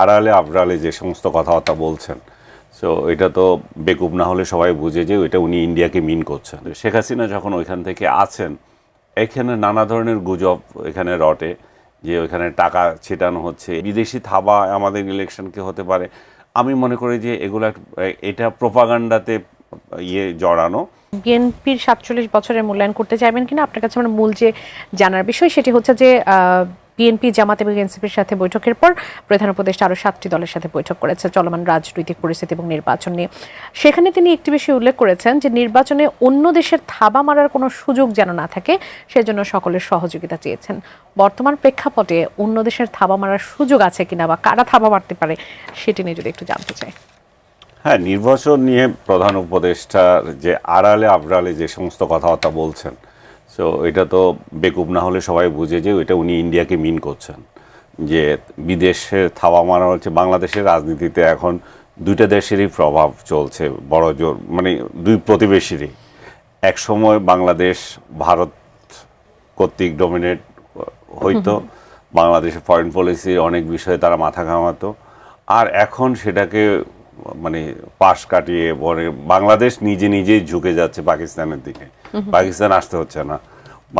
আড়ালে, আবড়ালে যে সমস্ত কথাবার্তা বলছেন। সো এটা তো বেকুব না হলে সবাই বুঝে যে ওইটা উনি ইন্ডিয়াকে মিন করছেন। শেখ হাসিনা যখন ওইখান থেকে আছেন, এখানে নানা ধরনের গুজব এখানে রটে যে ওইখানে টাকা ছিটানো হচ্ছে, বিদেশি থাবা আমাদের ইলেকশনকে হতে পারে। আমি মনে করি যে এগুলো, এটা প্রপাগান্ডাতে ইয়ে জড়ানো। বিএনপির সাতচল্লিশ বছরের মূল্যায়ন করতে চাইবেন কিনা? আপনার কাছে আমার মূল যে জানার বিষয় সেটি হচ্ছে যে বিএনপি, জামাত এবং এনসিপির সাথে বৈঠকের পর প্রধান উপদেষ্টা আরও সাতটি দলের সাথে বৈঠক করেছে চলমান রাজনৈতিক পরিস্থিতি এবং নির্বাচন নিয়ে। সেখানে তিনি একটি বিষয় উল্লেখ করেছেন যে নির্বাচনে অন্য দেশের থাবা মারার কোনো সুযোগ যেন না থাকে, সেজন্য সকলের সহযোগিতা চেয়েছেন। বর্তমান প্রেক্ষাপটে অন্য দেশের থাবা মারার সুযোগ আছে কিনা বা কারা থাবা মারতে পারে, সেটি নিয়ে যদি একটু জানতে চাই। হ্যাঁ নির্বাচন নিয়ে প্রধান উপদেষ্টার যে আড়ালে আবড়ালে যে সমস্ত কথাবার্তা বলছেন সো এটা তো বেকুব না হলে সবাই বুঝে যে ওইটা উনি ইন্ডিয়াকে মিন করছেন। যে বিদেশে থাওয়া মারা হচ্ছে বাংলাদেশের রাজনীতিতে এখন দুইটা দেশেরই প্রভাব চলছে বড় জোর মানে দুই প্রতিবেশীরই। এক সময় বাংলাদেশ ভারত কর্তৃক ডমিনেট হইতো বাংলাদেশের ফরেন পলিসির অনেক বিষয়ে তারা মাথা ঘামাতো। আর এখন সেটাকে মানে পাশ কাটিয়ে পরে বাংলাদেশ নিজে নিজেই ঝুঁকে যাচ্ছে পাকিস্তানের দিকে। পাকিস্তান আসতে হচ্ছে না।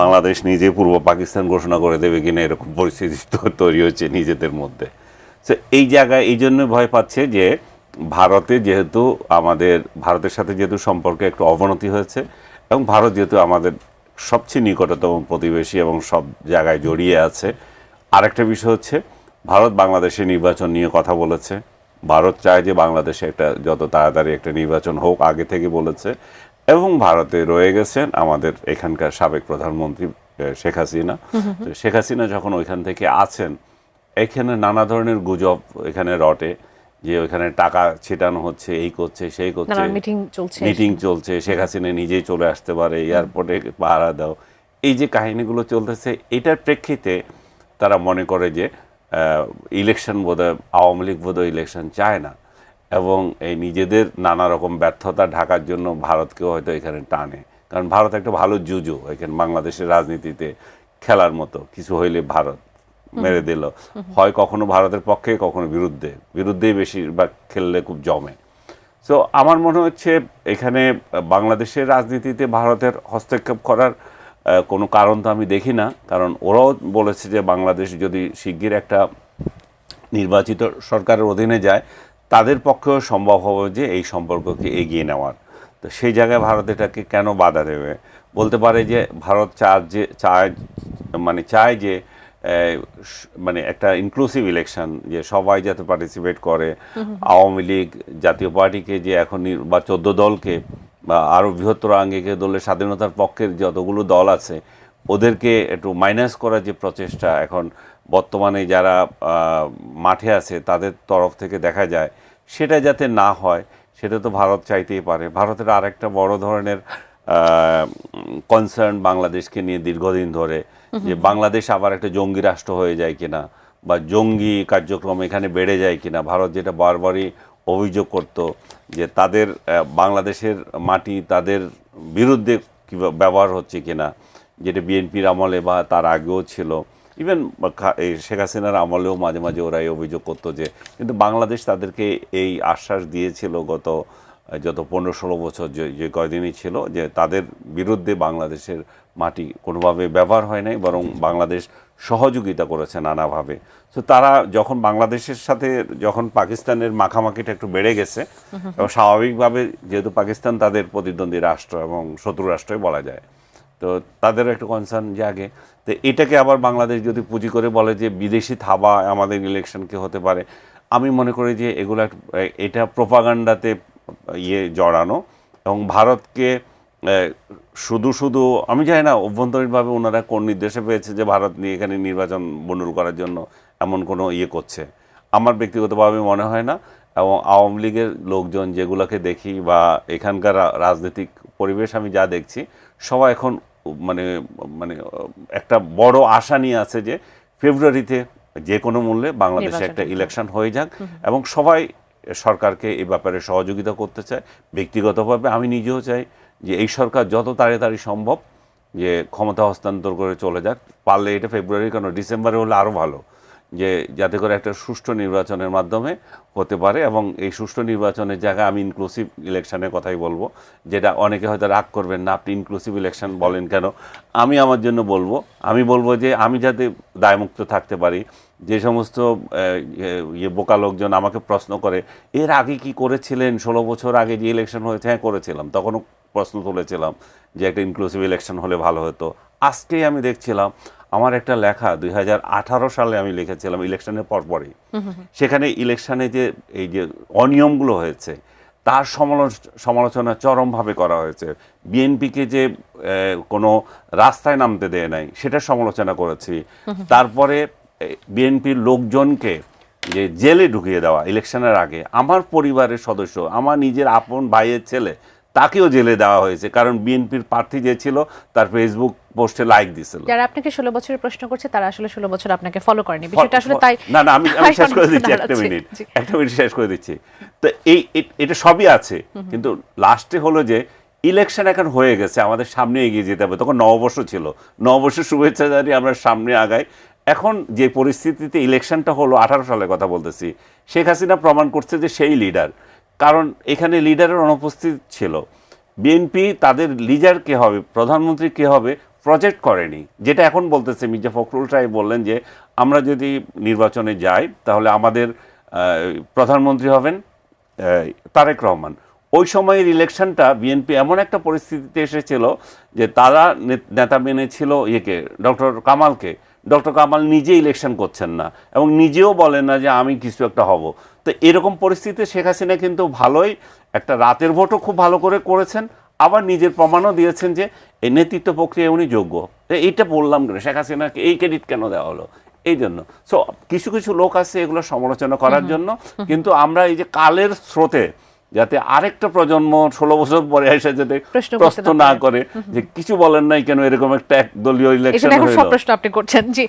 বাংলাদেশ নিজে পূর্ব পাকিস্তান ঘোষণা করে দেবে কিনা এরকম পরিস্থিতি তৈরি হচ্ছে নিজেদের মধ্যে। তো এই জায়গায় এই জন্য ভয় পাচ্ছে যে ভারতে যেহেতু আমাদের, ভারতের সাথে যেহেতু সম্পর্কে একটু অবনতি হয়েছে এবং ভারত যেহেতু আমাদের সবচেয়ে নিকটতম প্রতিবেশী এবং সব জায়গায় জড়িয়ে আছে, আরেকটা বিষয় হচ্ছে ভারত বাংলাদেশের নির্বাচন নিয়ে কথা বলেছে। ভারত চায় যে বাংলাদেশে একটা যত তাড়াতাড়ি একটা নির্বাচন হোক আগে থেকে বলেছে। এবং ভারতে রয়ে গেছেন আমাদের এখানকার সাবেক প্রধানমন্ত্রী শেখ হাসিনা। শেখ হাসিনা যখন ওইখান থেকে আছেন এখানে নানা ধরনের গুজব এখানে রটে যে ওইখানে টাকা ছিটানো হচ্ছে এই করছে সেই করছে। মিটিং চলছে। মিটিং চলছে শেখ হাসিনা নিজেই চলে আসতে পারে এয়ারপোর্টে পাহারা দাও। এই যে কাহিনীগুলো চলতেছে এটার প্রেক্ষিতে তারা মনে করে যে ইলেকশন বোধহয় আওয়ামী লীগ বোধহয় ইলেকশন চায় না। এবং এই নিজেদের নানা রকম ব্যর্থতা ঢাকার জন্য ভারতকেও হয়তো এখানে টানে। কারণ ভারত একটা ভালো জুজু এখানে বাংলাদেশের রাজনীতিতে খেলার মতো কিছু হইলে ভারত মেরে দিল। হয় কখনো ভারতের পক্ষে কখনো বিরুদ্ধে। বিরুদ্ধেই বেশিরভাগ খেললে খুব জমে। সো আমার মনে হচ্ছে এখানে বাংলাদেশের রাজনীতিতে ভারতের হস্তক্ষেপ করার কোনো কারণ তো আমি দেখি না কারণ ওরাও বলেছে যে বাংলাদেশ যদি শিগগির একটা নির্বাচিত সরকারের অধীনে যায় তাদের পক্ষেও সম্ভব হবে যে এই সম্পর্ককে এগিয়ে নেওয়ার। তো সেই জায়গায় ভারত এটাকে কেন বাধা দেবে? বলতে পারে যে ভারত চার যে চায় মানে চায় যে মানে একটা ইনক্লুসিভ ইলেকশন যে সবাই যাতে পার্টিসিপেট করে। আওয়ামী লীগ জাতীয় পার্টিকে যে এখন বা চোদ্দ দলকে বা আরও বৃহত্তর আঙ্গিকে দলের স্বাধীনতার পক্ষের যতগুলো দল আছে ওদেরকে একটু মাইনাস করার যে প্রচেষ্টা এখন বর্তমানে যারা মাঠে আছে তাদের তরফ থেকে দেখা যায় সেটা যাতে না হয় সেটা তো ভারত চাইতেই পারে। ভারতের আরেকটা বড় ধরনের কনসার্ন বাংলাদেশকে নিয়ে দীর্ঘদিন ধরে যে বাংলাদেশ আবার একটা জঙ্গি রাষ্ট্র হয়ে যায় কিনা বা জঙ্গি কার্যক্রম এখানে বেড়ে যায় কিনা। ভারত যেটা বারবারই অভিযোগ করত যে তাদের বাংলাদেশের মাটি তাদের বিরুদ্ধে কীভাবে ব্যবহার হচ্ছে কিনা, যেটা বিএনপির আমলে বা তার আগেও ছিল। ইভেন শেখ হাসিনার আমলেও মাঝে মাঝে ওরা এই অভিযোগ করতো যে, কিন্তু বাংলাদেশ তাদেরকে এই আশ্বাস দিয়েছিল গত যত পনেরো ষোলো বছর যে যে কয়দিনই ছিল, যে তাদের বিরুদ্ধে বাংলাদেশের মাটি কোনোভাবে ব্যবহার হয় নাই, বরং বাংলাদেশ সহযোগিতা করেছে নানাভাবে। তো তারা যখন বাংলাদেশের সাথে যখন পাকিস্তানের মাখামাখিটা একটু বেড়ে গেছে এবং স্বাভাবিকভাবে যেহেতু পাকিস্তান তাদের প্রতিদ্বন্দ্বী রাষ্ট্র এবং শত্রু রাষ্ট্রই বলা যায়। তো তাদেরও একটু কনসার্ন জাগে। তো এটাকে আবার বাংলাদেশ যদি পুঁজি করে বলে যে বিদেশি থাবা আমাদের ইলেকশনকে হতে পারে আমি মনে করি যে এগুলো এক- এটা প্রোপাগান্ডাতে ইয়ে জড়ানো এবং ভারতকে শুধু শুধু আমি জানি না অভ্যন্তরীণভাবে ওনারা কোন নির্দেশে পেয়েছে যে ভারত নিয়ে এখানে নির্বাচন বন্ডুল করার জন্য এমন কোনো ইয়ে করছে। আমার ব্যক্তিগতভাবে মনে হয় না এবং আওয়ামী লীগের লোকজন যেগুলোকে দেখি বা এখানকার রাজনৈতিক পরিবেশ আমি যা দেখছি সবাই এখন মানে মানে একটা বড় আশা নিয়ে আছে যে ফেব্রুয়ারিতে যে কোনো মূল্যে বাংলাদেশে একটা ইলেকশন হয়ে যাক এবং সবাই সরকারকে এ ব্যাপারে সহযোগিতা করতে চায়। ব্যক্তিগতভাবে আমি নিজেও চাই যে এই সরকার যত তাড়াতাড়ি সম্ভব যে ক্ষমতা হস্তান্তর করে চলে যাক, পারলে এটা ফেব্রুয়ারি কেন ডিসেম্বরে হলে আরও ভালো। যে যাতে করে একটা সুষ্ঠু নির্বাচনের মাধ্যমে হতে পারে এবং এই সুষ্ঠু নির্বাচনের জায়গায় আমি ইনক্লুসিভ ইলেকশনের কথাই বলব। যেটা অনেকে হয়তো রাগ করবেন না, আপনি ইনক্লুসিভ ইলেকশন বলেন কেন? আমি আমার জন্য বলব, আমি বলব যে আমি যাতে দায়মুক্ত থাকতে পারি। যে সমস্ত ইয়ে- বোকা লোকজন আমাকে প্রশ্ন করে, এর আগে কি করেছিলেন? ষোলো বছর আগে যে ইলেকশন হয়েছে হ্যাঁ করেছিলাম। তখনও প্রশ্ন তুলেছিলাম যে একটা ইনক্লুসিভ ইলেকশন হলে ভালো হতো। আজকেই আমি দেখছিলাম, আমার একটা লেখা দুই হাজার আঠারো সালে আমি লিখেছিলাম ইলেকশনের পরপরই। সেখানে ইলেকশনে যে এই যে অনিয়মগুলো হয়েছে, তার সমালোচনা চরমভাবে করা হয়েছে। বিএনপিকে যে কোনো রাস্তায় নামতে দেয় নাই, সেটা সমালোচনা করেছি। তারপরে বিএনপির লোকজনকে যে জেলে ঢুকিয়ে দেওয়া ইলেকশনের আগে, আমার পরিবারের সদস্য, আমার নিজের আপন ভাইয়ের ছেলে তাকেও জেলে দেওয়া হয়েছে। কারণ বিএনপির প্রার্থী যে ছিল তার ফেসবুক পোস্টে লাইক দিছিল যারা আপনাকে ষোলো বছরের প্রশ্ন করছে তারা আসলে ষোলো বছর আপনাকে ফলো করেনি। বিষয়টা আসলে তাই না না আমি আমি শেষ করে দিচ্ছি একটা মিনিট একটা মিনিট শেষ করে দিচ্ছি। তো এই এটা সবই আছে। কিন্তু লাস্টে হলো যে ইলেকশন এখন হয়ে গেছে আমাদের সামনে এগিয়ে যেতে হবে। তখন নববর্ষ ছিল। নববর্ষের শুভেচ্ছা জানিয়ে আমরা সামনে আগাই। এখন যে পরিস্থিতিতে ইলেকশনটা হলো আঠারো সালের কথা বলতেছি শেখ হাসিনা প্রমাণ করছে যে সেই লিডার কারণ এখানে লিডারের অনুপস্থিত ছিল। বিএনপি তাদের লিডার কে হবে, প্রধানমন্ত্রী কে হবে, প্রজেক্ট করেনি। যেটা এখন বলতেছে মির্জা ফখরুল সাহেব বললেন যে, আমরা যদি নির্বাচনে যাই, তাহলে আমাদের প্রধানমন্ত্রী হবেন তারেক রহমান। ওই সময়ের ইলেকশনটা বিএনপি এমন একটা পরিস্থিতিতে এসেছিল যে, তারা নেতা মেনেছিল ইয়েকে, ডক্টর কামালকে। ডক্টর কামাল নিজে ইলেকশন করছেন না এবং নিজেও বলেন না যে আমি কিছু একটা হব। তো এরকম পরিস্থিতিতে শেখ হাসিনা কিন্তু ভালোই একটা রাতের ভোটও খুব ভালো করে করেছেন আবার নিজের প্রমাণও দিয়েছেন যে এই নেতৃত্ব প্রক্রিয়া উনি যোগ্য। তো এইটা বললাম কেন? শেখ হাসিনাকে এই ক্রেডিট কেন দেওয়া হলো? এই জন্য। সো কিছু কিছু লোক আছে এগুলো সমালোচনা করার জন্য কিন্তু আমরা এই যে কালের স্রোতে যাতে আরেকটা প্রজন্ম ষোলো বছর পরে এসে যাতে প্রশ্ন না না করে। যে কিছু বলেন নাই কেন এরকম একটা এক দলীয় ইলেকশন সব প্রশ্ন আপনি করছেন জি।